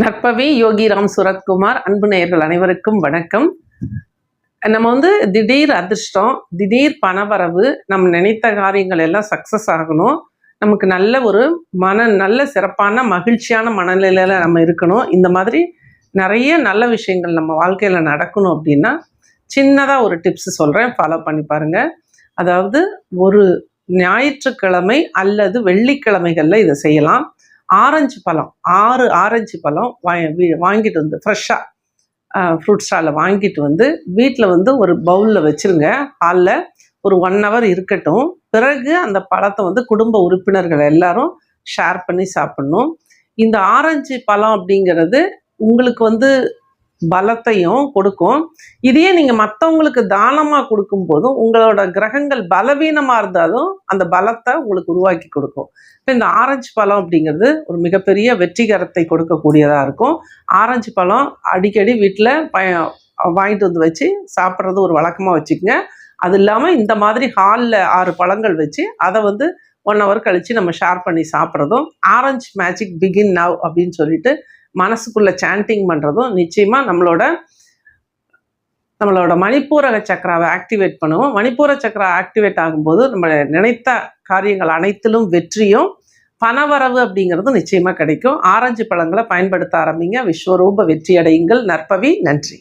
நற்பவி யோகிராம் சுரத்குமார் அன்பு நேயர்கள் அனைவருக்கும் வணக்கம். நம்ம வந்து திடீர் அதிர்ஷ்டம் திடீர் பணவரவு நம்ம நினைத்த காரியங்கள் எல்லாம் சக்ஸஸ் ஆகணும். நமக்கு நல்ல ஒரு மன நல்ல சிறப்பான மகிழ்ச்சியான மனநிலையில நம்ம இருக்கணும். இந்த மாதிரி நிறைய நல்ல விஷயங்கள் நம்ம வாழ்க்கையில் நடக்கணும் அப்படின்னா சின்னதாக ஒரு டிப்ஸ் சொல்கிறேன் ஃபாலோ பண்ணி பாருங்க. அதாவது ஒரு ஞாயிற்றுக்கிழமை அல்லது வெள்ளிக்கிழமைகளில் இதை செய்யலாம். ஆரஞ்சு பழம் ஆறு ஆரஞ்சு பழம் வா- வீ- வாங்கிட்டு வந்து ஃப்ரெஷ்ஷாக ஃப்ரூட் ஸ்டாலில் வாங்கிட்டு வந்து வீட்டில் வந்து ஒரு பவுலில் வச்சிருங்க. ஹாலில் ஒரு ஒன் ஹவர் இருக்கட்டும். பிறகு அந்த பழத்தை வந்து குடும்ப உறுப்பினர்கள் எல்லாரும் ஷேர் பண்ணி சாப்பிடணும். இந்த ஆரஞ்சு பழம் அப்படிங்கிறது உங்களுக்கு வந்து பலத்தையும் கொடுக்கும். இதையே நீங்கள் மற்றவங்களுக்கு தானமாக கொடுக்கும் போதும் உங்களோட கிரகங்கள் பலவீனமாக இருந்தாலும் அந்த பலத்தை உங்களுக்கு உருவாக்கி கொடுக்கும். இப்போ இந்த ஆரஞ்சு பழம் அப்படிங்கிறது ஒரு மிகப்பெரிய வெற்றிகரத்தை கொடுக்கக்கூடியதாக இருக்கும். ஆரஞ்சு பழம் அடிக்கடி வீட்டில் பய வாங்கிட்டு வந்து வச்சு சாப்பிட்றது ஒரு வழக்கமாக வச்சுக்கோங்க. அது இல்லாமல் இந்த மாதிரி ஹாலில் ஆறு பழங்கள் வச்சு அதை வந்து ஒன் ஹவர் கழித்து நம்ம ஷேர் பண்ணி சாப்பிட்றதும் ஆரஞ்சு மேஜிக் பிகின் நவ் அப்படின்னு சொல்லிட்டு மனசுக்குள்ளே சாண்டிங் பண்ணுறதும் நிச்சயமாக நம்மளோட நம்மளோட மணிப்பூரக சக்கராவை ஆக்டிவேட் பண்ணுவோம். மணிப்பூர சக்கரா ஆக்டிவேட் ஆகும்போது நம்ம நினைத்த காரியங்கள் அனைத்திலும் வெற்றியும் பணவரவு அப்படிங்கிறது நிச்சயமாக கிடைக்கும். ஆரஞ்சு பழங்களை பயன்படுத்த ஆரம்பிங்க. விஸ்வரூப வெற்றி அடையுங்கள் நற்பவி நன்றி.